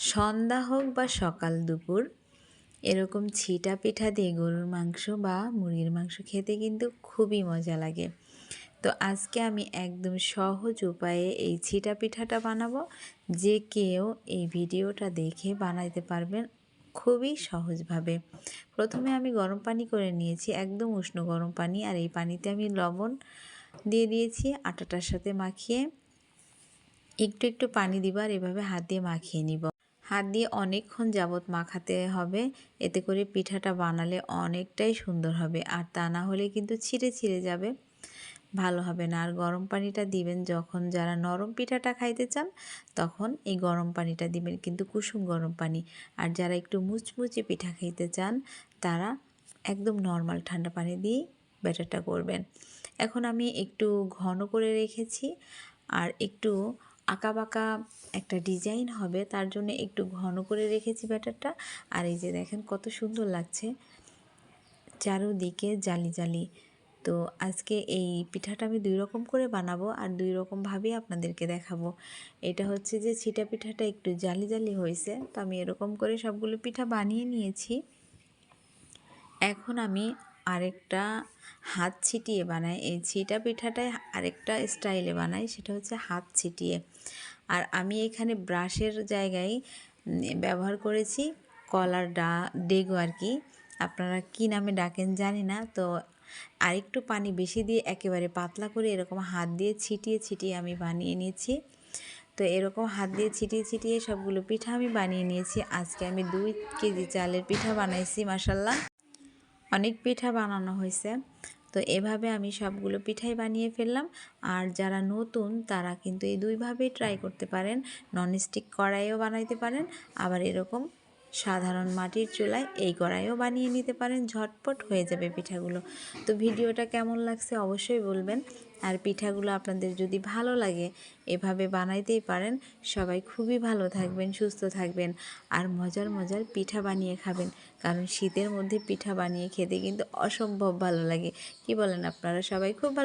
সন্ধ্যা হোক বা সকাল দুপুর, এরকম ছিটা পিঠা দিয়ে গরুর মাংস বা মুরগির মাংস খেতে কিন্তু খুবই মজা লাগে। তো আজকে আমি একদম সহজ উপায়ে এই ছিটা পিঠাটা বানাবো। যে কেউ এই ভিডিওটা দেখে বানাইতে পারবেন খুবই সহজভাবে। প্রথমে আমি গরম পানি করে নিয়েছি, একদম উষ্ণ গরম পানি, আর এই পানিতে আমি লবণ দিয়ে দিয়েছি আটাটার সাথে মাখিয়ে। একটু একটু পানি দিবার এভাবে হাত দিয়ে মাখিয়ে নিব। হাত দিয়ে অনেকক্ষণ যাবত মাখাতে হবে। এতে করে পিঠাটা বানালে অনেকটাই সুন্দর হবে আর তা না হলে কিন্তু ছিঁড়ে ছিঁড়ে যাবে। ভালো হবে না। আর গরম পানিটা দিবেন যখন যারা নরম পিঠাটা খাইতে চান, তখন এই গরম পানিটা দিবেন কিন্তু কুসুম গরম পানি। আর যারা একটু মুচমুচে পিঠা খাইতে চান, তারা একদম নর্মাল ঠান্ডা পানি দিয়েই ব্যাটারটা করবেন। এখন আমি একটু ঘন করে রেখেছি। আর একটু আঁকা বাঁকা একটা ডিজাইন হবে, তার জন্য একটু ঘন করে রেখেছি ব্যাটারটা। আর এই যে দেখেন কত সুন্দর লাগছে। চারোদিকে জালি জালি। তো আজকে এই পিঠাটা আমি দুই রকম করে বানাবো আর দুই রকমভাবেই আপনাদেরকে দেখাবো। এটা হচ্ছে যে ছিটা পিঠাটা একটু জালি জালি হয়েছে, তো আমি এরকম করে সবগুলো পিঠা বানিয়ে নিয়েছি। এখন আমি আরেকটা হাত ছিটিয়ে বানাই এই ছিটা পিঠাটায় আরেকটা স্টাইলে বানাই সেটা হচ্ছে হাত ছিটিয়ে। আর আমি এখানে ব্রাশের জায়গায় ব্যবহার করেছি কলার ডা, ডেগো আর কি। আপনারা কি নামে ডাকেন জানি না, তো আরেকটু পানি বেশি দিয়ে একেবারে পাতলা করে এরকম হাত দিয়ে ছিটিয়ে ছিটিয়ে আমি বানিয়ে নিয়েছি। তো এরকম হাত দিয়ে ছিটিয়ে ছিটিয়ে সবগুলো পিঠা আমি বানিয়ে নিয়েছি। আজকে আমি দুই কেজি চালের পিঠা বানাইছি মাসাল্লাহ অনেক পিঠা বানানো হয়েছে। তো এভাবে আমি সবগুলো পিঠাই বানিয়ে ফেললাম। আর যারা নতুন, তারা কিন্তু এই দুইভাবেই ট্রাই করতে পারেন। ননস্টিক কড়াইও বানাইতে পারেন। আবার এরকম সাধারণ মাটির চুলায় এই কড়াইও বানিয়ে নিতে পারেন, ঝটপট হয়ে যাবে পিঠাগুলো। তো ভিডিওটা কেমন লাগছে অবশ্যই বলবেন। আর পিঠাগুলো আপনাদের যদি ভালো লাগে, এভাবে বানাইতেই পারেন। সবাই খুবই ভালো থাকবেন, সুস্থ থাকবেন। আর মজার মজার পিঠা বানিয়ে খাবেন। কারণ শীতের মধ্যে পিঠা বানিয়ে খেতে কিন্তু অসম্ভব ভালো লাগে। কি বলেন আপনারা সবাই? খুব ভালো